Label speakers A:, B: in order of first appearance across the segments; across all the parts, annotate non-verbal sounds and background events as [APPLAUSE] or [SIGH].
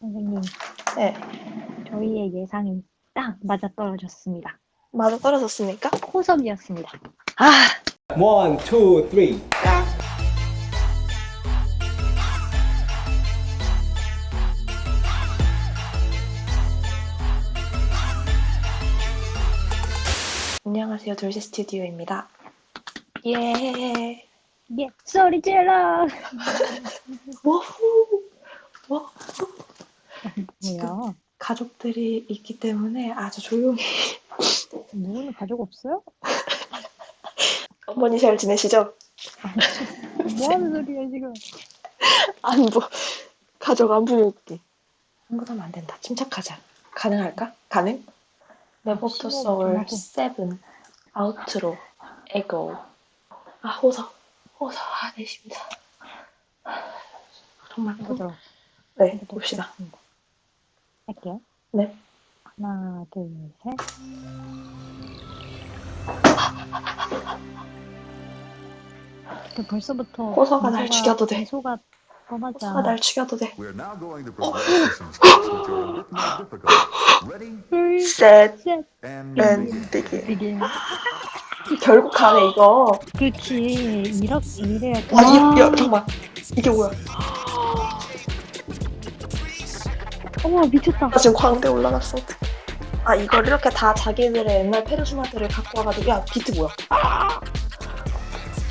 A: 선생님,
B: 네.
A: 저희의 예상이 딱 맞아떨어졌습니다.
B: 맞아 떨어졌습니까?
A: 호섭이었습니다.
B: 아,
C: One, two, three.
B: 안녕하세요. 돌시 스튜디오입니다. 예.
A: 예, 소리 질러! [LAUGHS]
B: 워후. 워.
A: 뭐야?
B: 가족들이 있기 때문에 아주 조용히.
A: 누구는 가족 없어요?
B: 어머니 잘 지내시죠?
A: 뭐 하는 소리야, 지금?
B: 안부. 가족 안부 묻기. 흥분하면 안 된다. 침착하자. 가능할까? 가능? 네버터
A: 심호흡
B: 소울. 세븐 아우트로 에고 아 호서 호서 아내 심장 정말
A: 이거 들어.
B: 네 봅시다
A: 할게요.
B: 네
A: 하나, 둘, 셋. 그 벌써부터
B: 호서가 날 죽여도 돼.
A: 미소가 뻔하지
B: 호서가. 날 죽여도 돼
D: We're now going to progress to some steps which are a bit more difficult. Ready
A: 둘,
B: 셋
D: and
B: 앤
A: 비긴.
B: 결국 가네 이거
A: 그렇지. 이렇게 이래야
B: 와 이, 야, 잠깐만 이게 뭐야
A: 어머 미쳤다.
B: 나 지금 광대 올라갔어. 아 이걸 이렇게 다 자기들의 옛날 페르소나들을 갖고 와가지고 야 비트 뭐야?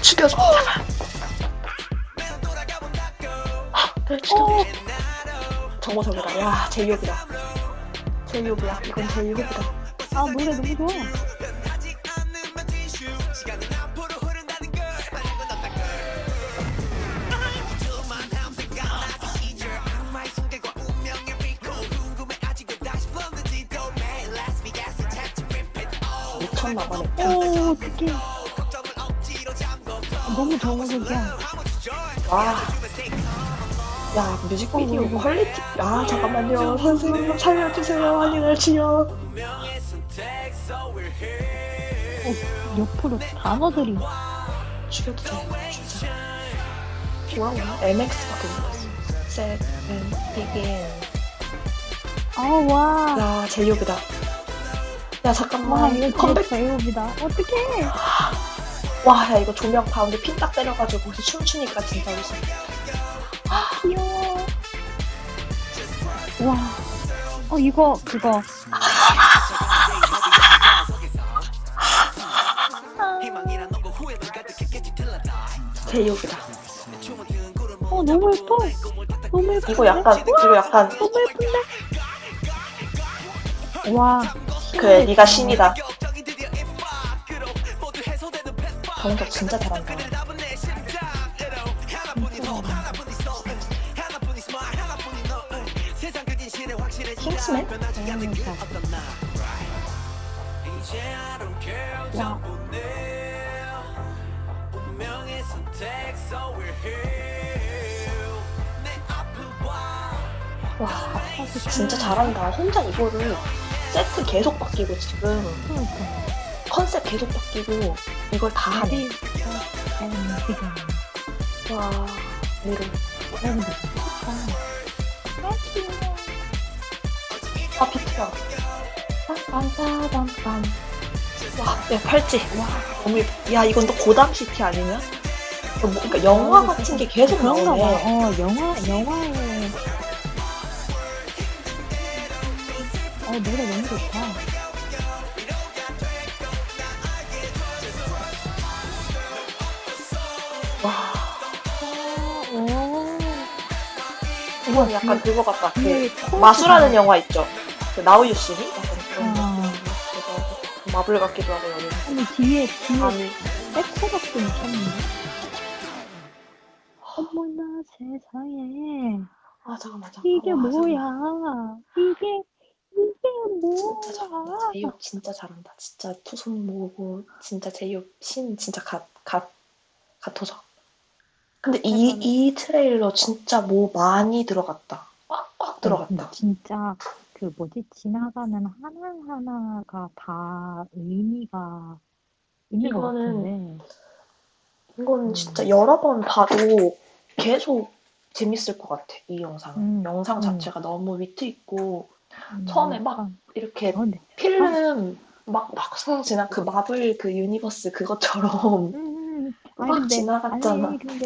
B: 죽여줘 제발 아, 날 죽여줘 정보석이다. 야 제이홉이다. 제이홉이야. 이건 제이홉이다.
A: 아 노래 너무 좋아. 내오 어떡해. 너무 정우석이야.
B: 와. 야, 뮤직비디오 퀄리티. 아, 잠깐만요. 선생님, 살려주세요. 아니날 치요.
A: 옆으로 단어들이
B: 죽여도 돼, 진짜. 뭐라고? MX밖에 못했어. 세븐, 비긴.
A: 아와
B: 야, 제이홉이다. 야,
A: 와
B: 잠깐만.
A: 이거
B: 컴백.
A: 제이홉이다 어떡해
B: 와, 야, 이거 조명 가운데 핀 딱 때려가지고 거기서 춤추니까 진짜 웃어.
A: 귀여워 와어 이거 그거
B: 제이홉이다.
A: 어 너무 예뻐 너무 예뻐
B: 이거 약간, 이거 약간,
A: 너무 예쁜데 와
B: 그래, 네가 신이다. 정석 진짜 잘한다. 킹스맨?
A: 와
B: 와, 진짜 잘한다. 혼자 이거를 세트 계속 바뀌고 지금
A: 그러니까
B: 컨셉 계속 바뀌고 이걸 다 하네.
A: 음,
B: 와,
A: 좋다 아
B: 아, 비트가. 빰빰빰빰빰. 와, 야, 팔찌. 와, 너무 예뻐. 야, 이건 또 고담 시티 아니냐? 뭐, 그러니까 영화 같은 게 계속
A: 그런가 봐.
B: 나오네.
A: 어, 영화, 영화에. 어, 노래 너무 좋다.
B: 와,
A: 오.
B: 이건 약간 그거 같다.
A: 그그 코어스가-
B: 마수라는 영화 있죠? 그 나우 유 씨니? 약간 그런 거.
A: 아.
B: 그거 마블 같기도 하고 여기.
A: 아니, 뒤에, 뒤에
B: 아니,
A: 백호박도 미쳤는데. 어머나 세상에.
B: 아 잠깐만 잠깐만.
A: 이게
B: 와,
A: 뭐야. 이게, 이게
B: 진짜 잘한다.
A: 뭐야.
B: 제이홉 진짜 잘한다. 진짜 투손 모으고 진짜 제이홉 신 진짜 갓갓 갓토적. 근데 이.
A: 이
B: 트레일러 진짜 뭐 많이 들어갔다. 꽉꽉 들어갔다.
A: 근데 진짜, 그 뭐지, 지나가는 하나 하나가 다 의미가 있는 것
B: 이거는
A: 같은데.
B: 이건 진짜 여러 번 봐도 계속 재밌을 것 같아, 이 영상.
A: 음,
B: 영상
A: 음.
B: 자체가 너무 위트 있고,
A: 음,
B: 처음에 막
A: 약간,
B: 이렇게
A: 어, 네.
B: 필름 막 막상 지나 그 마블 그 유니버스 그것처럼
A: 음,
B: 막
A: 아니 근데
B: 지나갔잖아.
A: 아니 근데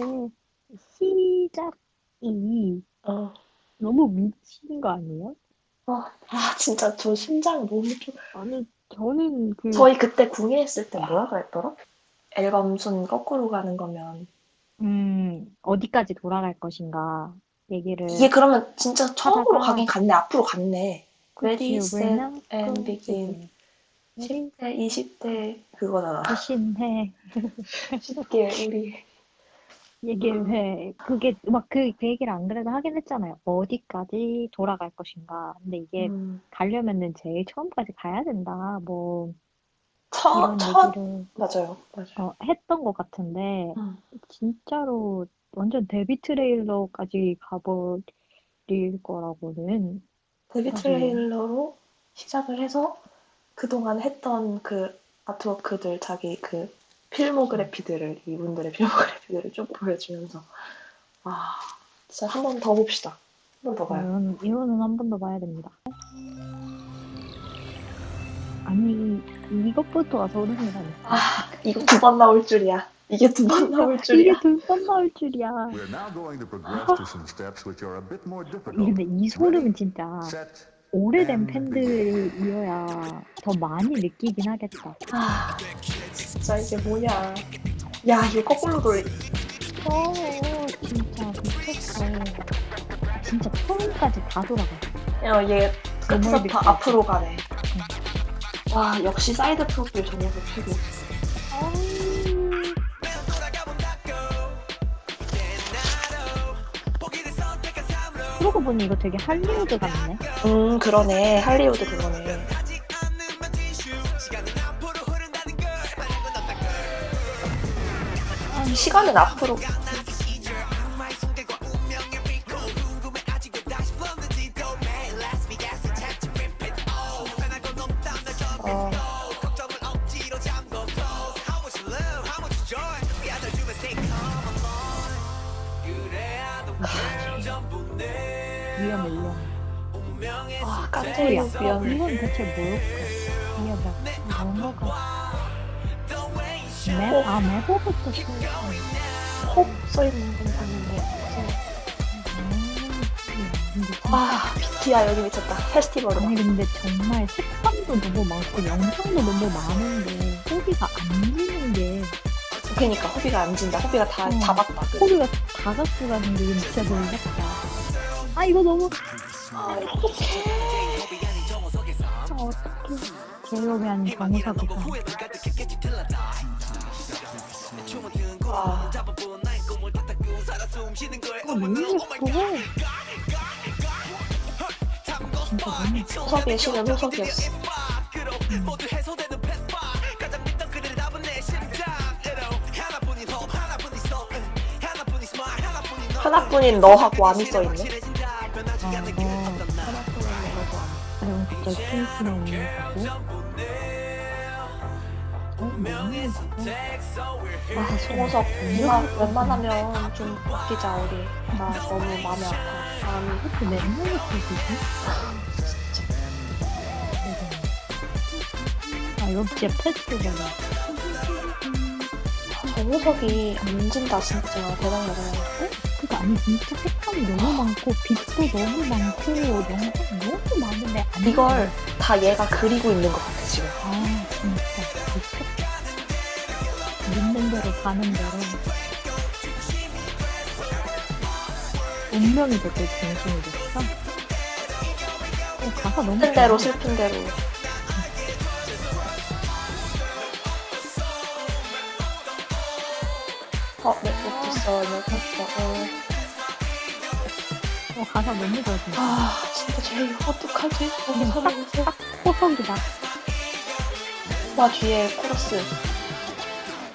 A: 시작이
B: 어.
A: 너무 미친 거 아니에요?
B: 아, 아, 진짜 저 심장 너무 좀.
A: 아니 저는 그
B: 저희 그때 궁예했을 때 뭐라고 했더라? 앨범 순 거꾸로 가는 거면.
A: 음, 어디까지 돌아갈 것인가 얘기를
B: 이게 그러면 진짜 처음으로
A: 하다가-
B: 가긴 갔네. 앞으로 갔네. Ready,
A: 그치,
B: set, and
A: 그-
B: begin.
A: 우리
B: 10대, 20대 그거잖아.
A: 대신해
B: 쉽게 우리.
A: 얘기를 해. 그게 막그 얘기를 안 그래도 하긴 했잖아요. 어디까지 돌아갈 것인가. 근데 이게
B: 음,
A: 가려면은 제일 처음까지 가야 된다. 뭐
B: 첫,
A: 이런
B: 첫,
A: 얘기를
B: 맞아요. 맞아요.
A: 어, 했던 것 같은데
B: 음.
A: 진짜로 완전 데뷔 트레일러까지 가버릴 거라고는
B: 데뷔. 트레일러로 시작을 해서 그동안 했던 그 아트워크들, 자기 그 필모그래피들을, 이분들의 필모그래피들을 쭉 보여주면서, 아, 진짜 한 번 더 봅시다. 한 번 더 봐요.
A: 이건 이거는 한 번 더 봐야 됩니다. 아니 이것부터가 소름이라니까.
B: 아, 이거 두 번 나올 줄이야. 이게 두 번 나올 줄이야.
A: 이게 두 번 나올 줄이야.
D: We're now going to progress to some steps which are a bit more
A: 이
D: difficult.
A: 근데 이 소름은 진짜
D: Set.
A: 오래된 팬들이어야 더 많이 느끼긴 하겠다.
B: 아, 진짜 이게 뭐냐. 야, 이거 거꾸로 돌,
A: 어, 진짜 미쳤어. 진짜 처음까지 다 돌아가.
B: 야, 얘 끝에서
A: 너무
B: 다
A: 느끼해.
B: 앞으로 가네. 와, 역시 사이드 프로필 저 녀석 최고.
A: 그러고 보니 이거 되게 할리우드 같네.
B: 음, 그러네. 할리우드 그거네. 시간은 앞으로.
A: 위험해, 위험해.
B: 아. 깜짝이야. 미안해.
A: 이건 대체 뭘까? 위험해. 뭔가가. 맵, 아, 맵부터 써.
B: 혹 써있는 건 봤는데. 아, BT야, 여기 미쳤다. 페스티벌로.
A: 아니 근데 정말 색감도 너무 많고 영상도 너무 많은데 호비가 안 지는 게
B: 그니까, 호비가 안 진다. 호비가 다
A: 어.
B: 잡았다. 그.
A: 호비가 다 갖고 가는 게 진짜 놀랍다. 아 이거 너무
B: 아, 어떡해.
A: 아, 어떡해. 제로비 아닌 정우사부터.
B: 와.
A: 아 너무 예뻐. 진짜 너무 예뻐.
B: 호석의 신은 호석이었어. 하나뿐인 너하고 암이 써있네.
A: 아, 어. 그리고 갑자기. 어, 너무 예뻐.
B: 아, 송호석, 웬만, 웬만하면 좀 웃기자, 우리. 나 너무 마음이 아파. 암이.
A: 이렇게 맨날 예쁘지? 아, 이거 진짜 페스티벌이야.
B: 정호석이 안 진다, 진짜. 대단하다.
A: 그거 아니, 진짜 색감이 너무 많고, 빛도 너무 많고, 영상 너무 많은데, 안
B: 이걸 다 얘가 그리고 있는 것 같아, 지금.
A: 아, 진짜. 미쳤다. 믿는 대로 가는 대로. 운명이 됐고, 중심이 됐어. 어, 가사 너무
B: 슬픈 대로,
A: 좋아.
B: 슬픈 대로. 어, 네, 못했어, 못했어. 어.
A: 어, 가사 너무 좋아, 진짜.
B: 아, 진짜 제이 어떡하지? 너무 사랑해서.
A: 호석이다.
B: 와, 뒤에 코러스.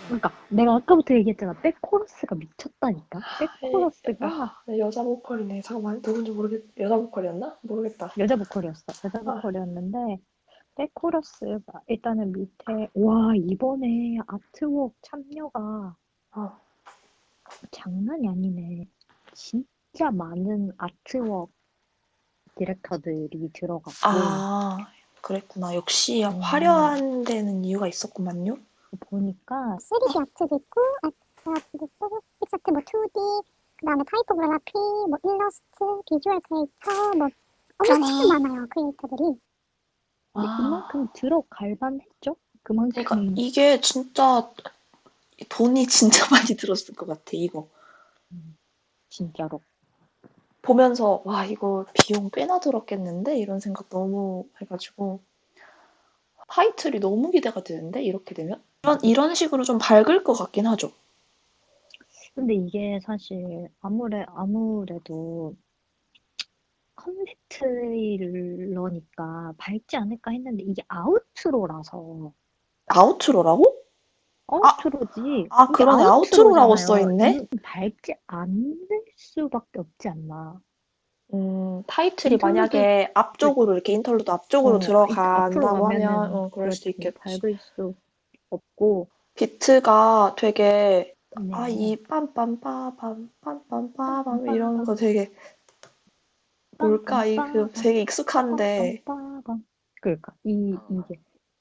A: 그러니까 내가 아까부터 얘기했잖아. 백코러스가 미쳤다니까. 백코러스가
B: 아, 여자 보컬이네. 잠깐만, 누군지 모르겠, 여자 보컬이었나? 모르겠다.
A: 여자 보컬이었어. 여자
B: 아.
A: 보컬이었는데 백코러스가 일단은 밑에 와 이번에 아트웍 참여가
B: 어.
A: 장난이 아니네. 진짜 진짜 많은 아트웍 디렉터들이 들어갔고
B: 아, 그랬구나. 역시
A: 음.
B: 화려한 데는 이유가 있었구만요.
A: 보니까
E: 3D 아트도 있고 아트 아트도 있고 픽스아트 뭐 2D 그다음에 타이포그래피 뭐 일러스트 비주얼 크리에이터 뭐 엄청 많아요 크리에이터들이
A: 근데
B: 아.
A: 그만큼 들어갈 만했죠? 그만큼
B: 그러니까 이게 진짜 돈이 [LAUGHS] 진짜 많이 들었을 것 같아, 이거.
A: 진짜로
B: 보면서 와, 이거 비용 꽤나 들었겠는데? 이런 생각 너무 해가지고 타이틀이 너무 기대가 되는데, 이렇게 되면? 이런, 이런 식으로 좀 밝을 것 같긴 하죠.
A: 근데 이게 사실 아무래 아무래도 컴퓨터러니까 밝지 않을까 했는데 이게 아우트로라서
B: 아우트로라고?
A: 아우트로지
B: 아,
A: 이게
B: 그러네.
A: 아우트로잖아요.
B: 써있네.
A: 밝지 않을 수밖에 없지 않나
B: 음, 타이틀이
A: 인터넷에-
B: 만약에 앞쪽으로 이렇게 인터루드 앞쪽으로
A: 어,
B: 들어간다고
A: 앞으로
B: 하면
A: 가면은
B: 어, 그럴 수도
A: 그렇지,
B: 있겠지.
A: 밝을 수 없고
B: 비트가 되게
A: 네.
B: 아, 이 빰빰빠밤 빰빰빠밤 이런 거 되게 뭘까? 이그 되게 익숙한데.
A: 그러니까 이 이게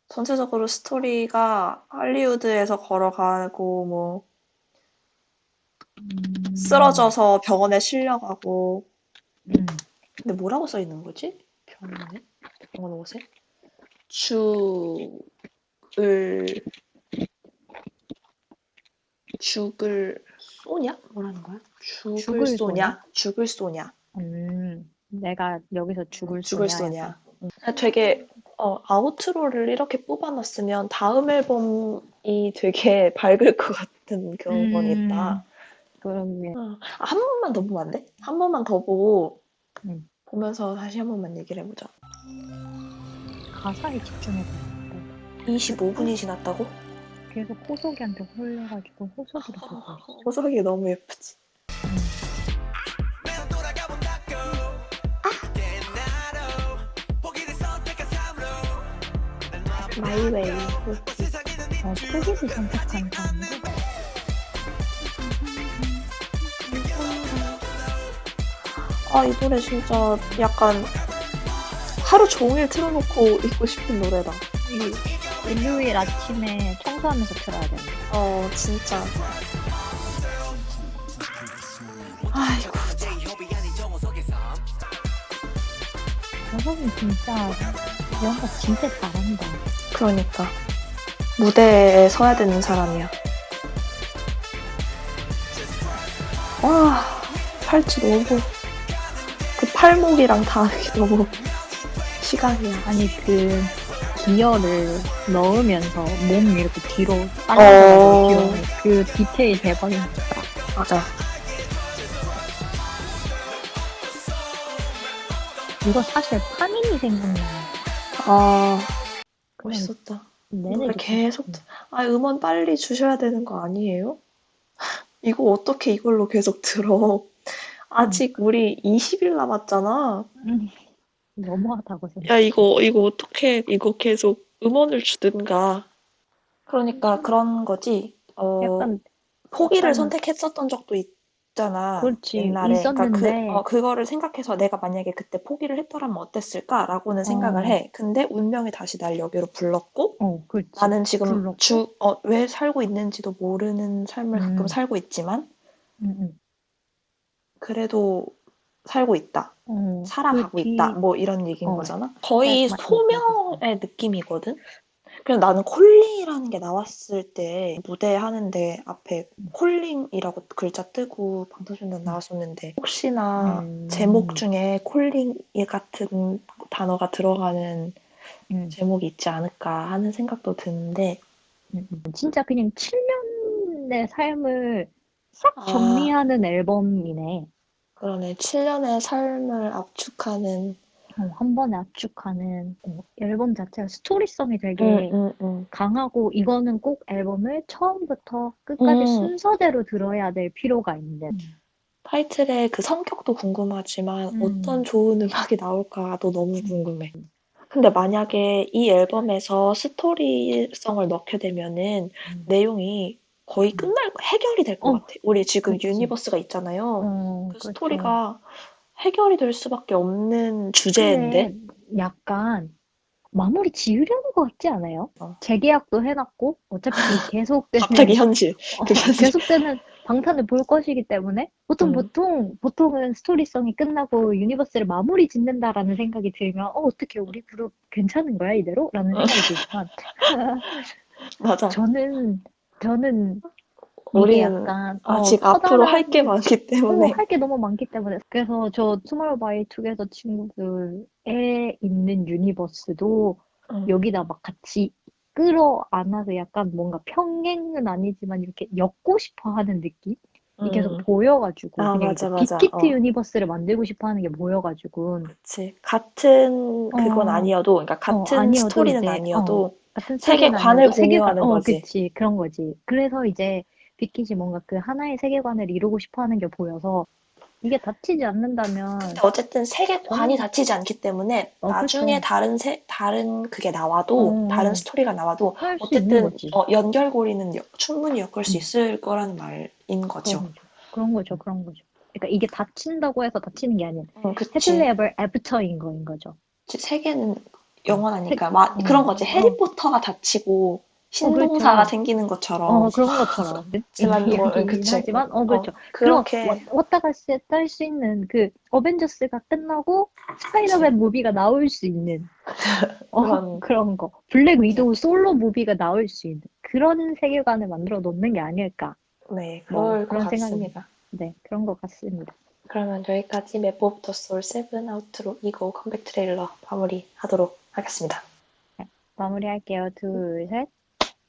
B: 전체적으로 스토리가 할리우드에서 걸어가고 뭐
A: 음,
B: 쓰러져서 병원에 실려가고
A: 음,
B: 근데 뭐라고 써 있는 거지? 병원에? 병원 옷에? 죽을 죽을 쏘냐? 뭐라는 거야? 죽을,
A: 죽을
B: 쏘냐? 죽을 쏘냐?
A: 음, 내가 여기서 죽을
B: 죽을
A: 쏘냐
B: 쏘냐? 되게 어, 아우트로를 이렇게 뽑아놨으면 다음 앨범이 되게 [LAUGHS] 밝을 것 같은 그런 건
A: 음.
B: 있다.
A: 그러게
B: 어, 아, 한 번만 더 보면 안 돼? 한 번만 더 보고
A: 음.
B: 보면서 다시 한 번만 얘기를 해보자.
A: 가사에 집중해서 봤는데
B: 25분이 지났다고?
A: 계속 호석이한테 홀려가지고 호석이를 보고 있어. [LAUGHS]
B: 호석이 너무 예쁘지. 마이웨이.
A: 어, 포기를 선택한 사람인데
B: 아, 이 노래 진짜 약간 하루 종일 틀어놓고 있고 싶은 노래다. 이,
A: 일요일 아침에 청소하면서 틀어야 되는데
B: 어, 진짜. 아이고,
A: 호석이 진짜 연가 진짜 잘한다.
B: 그러니까. 무대에 서야 되는 사람이야. 와, 팔찌 너무, 그 팔목이랑 다 너무 시간이야.
A: 아니 그 기어를 넣으면서 몸 이렇게 뒤로
B: 어.
A: 하는 그 디테일 대박이다.
B: 맞아.
A: 이거 사실 파민이 생각나.
B: 아,
A: 그냥
B: 멋있었다.
A: 내내
B: 계속
A: 싶네.
B: 아, 음원 빨리 주셔야 되는 거 아니에요? [LAUGHS] 이거 어떻게 이걸로 계속 들어? 아직 우리 20일 남았잖아.
A: 음, 너무하다고 생각.
B: 야, 이거, 이거 어떻게, 이거 계속 음원을 주든가. 그러니까 그런 거지. 어,
A: 약간
B: 포기를
A: 약간-
B: 선택했었던 적도 있 잖아.
A: 그렇지,
B: 옛날에.
A: 있었는데.
B: 그러니까 그, 어, 그거를 생각해서 내가 만약에 그때 포기를 했더라면 어땠을까라고는 생각을
A: 어.
B: 해. 근데 운명이 다시 날 여기로 불렀고,
A: 어, 그렇지.
B: 나는 지금
A: 불렀고.
B: 주, 어, 왜 살고 있는지도 모르는 삶을 가끔
A: 음.
B: 살고 있지만,
A: 응, 응.
B: 그래도 살고 있다.
A: 어,
B: 살아가고
A: 그 뒤-
B: 있다. 뭐 이런 얘기인
A: 어.
B: 거잖아. 거의
A: 맞- 맞-
B: 소명의 느낌이거든. 그래서 나는 콜링이라는 게 나왔을 때 무대 하는데 앞에
A: 음.
B: 콜링이라고 글자 뜨고 방탄소년단 나왔었는데 혹시나
A: 음.
B: 제목 중에 콜링 같은 단어가 들어가는
A: 응,
B: 제목이 있지 않을까 하는 생각도 드는데
A: 응, 응. 진짜 그냥 7년의 삶을 싹
B: 아.
A: 정리하는 앨범이네.
B: 그러네 7년의 삶을 압축하는
A: 어, 한 번에 압축하는 어, 앨범 자체가 스토리성이 되게
B: 음, 음, 음.
A: 강하고 이거는 꼭 앨범을 처음부터 끝까지
B: 음.
A: 순서대로 들어야 될 필요가 있는데
B: 타이틀의 그 성격도 궁금하지만
A: 음.
B: 어떤 좋은 음악이 나올까도 너무 궁금해. 근데 만약에 이 앨범에서 스토리성을 넣게 되면은
A: 음.
B: 내용이 거의 끝날 거 해결이 될것
A: 어,
B: 같아. 우리 지금
A: 그치.
B: 유니버스가 있잖아요.
A: 어,
B: 그
A: 그렇죠.
B: 스토리가 해결이 될 수밖에 없는 주제인데
A: 약간 마무리 지으려는 것 같지 않아요?
B: 어.
A: 재계약도 해놨고 어차피 [LAUGHS] 계속되는
B: 갑자기 현실.
A: 어. [LAUGHS] 계속되는 방탄을 볼 것이기 때문에 보통
B: 음.
A: 보통 보통은 스토리성이 끝나고 유니버스를 마무리 짓는다라는 생각이 들면 어 어떻게 우리 그룹 괜찮은 거야 이대로? 라는
B: 어.
A: 생각이 들지만 [LAUGHS]
B: 맞아.
A: 저는 저는
B: 우리는
A: 약간
B: 아직
A: 어,
B: 앞으로
A: 커다란
B: 할게 많기 때문에
A: 할 게 너무 많기 때문에 그래서 저 투모로우바이 투게더 친구들에 있는 유니버스도
B: 음.
A: 여기다 막 같이 끌어 안아서 약간 뭔가 평행은 아니지만 이렇게 엮고 싶어 하는 느낌? 이 계속
B: 음,
A: 보여가지고
B: 아,
A: 그냥
B: 맞아,
A: 이제
B: 맞아.
A: 빅히트
B: 어.
A: 유니버스를 만들고 싶어 하는 게 보여가지고
B: 그치. 같은 그건
A: 어.
B: 아니어도, 그러니까 같은
A: 아니어도
B: 스토리는
A: 이제,
B: 아니어도
A: 같은
B: 세계관을 공유하는
A: 세계관, 어,
B: 거지.
A: 그치 그런 거지. 그래서 이제 빅hit이 뭔가 그 하나의 세계관을 이루고 싶어 하는 게 보여서 이게 닫히지 않는다면
B: 어쨌든 세계관이
A: 저는-
B: 닿치지 않기 때문에
A: 어,
B: 나중에
A: 그쵸.
B: 다른 세, 다른 그게 나와도
A: 어,
B: 다른
A: 어.
B: 스토리가 나와도 어쨌든
A: 거지.
B: 어, 연결고리는 여- 충분히 엮을 수
A: 음.
B: 있을 거라는 말인 거죠.
A: 그런 거죠. 그런 거죠. 그러니까 이게 닫힌다고 해서 닫히는 게
B: 음, 그치.
A: 해플리 에버 애프터인 거인 거죠.
B: 세계는 영원하니까
A: 세-
B: 마-
A: 어,
B: 그런 거지.
A: 어.
B: 해리포터가 닫히고 신동사가
A: 그렇죠.
B: 생기는 것처럼.
A: 어, 그런 것처럼.
B: 하지만 뭐, 그치.
A: 하지만, 어, 그렇죠.
B: 그렇게
A: 그럼 왔- 왔다 갔다 할 수 있는 그 어벤져스가 끝나고 스파이더맨 무비가 나올 수 있는 [LAUGHS] 어,
B: 그런- [LAUGHS]
A: 그런 거. 블랙 위도우 솔로 무비가 나올 수 있는 그런 세계관을 만들어 놓는 게 아닐까.
B: 네,
A: 뭐,
B: 그럴 것
A: 그런
B: 같습니다.
A: 네, 그런 것 같습니다.
B: 그러면 여기까지 맵 오브 더 소울 7 아우트로 이거 컴백 트레일러 마무리하도록 하겠습니다.
A: 마무리할게요. 둘, 셋.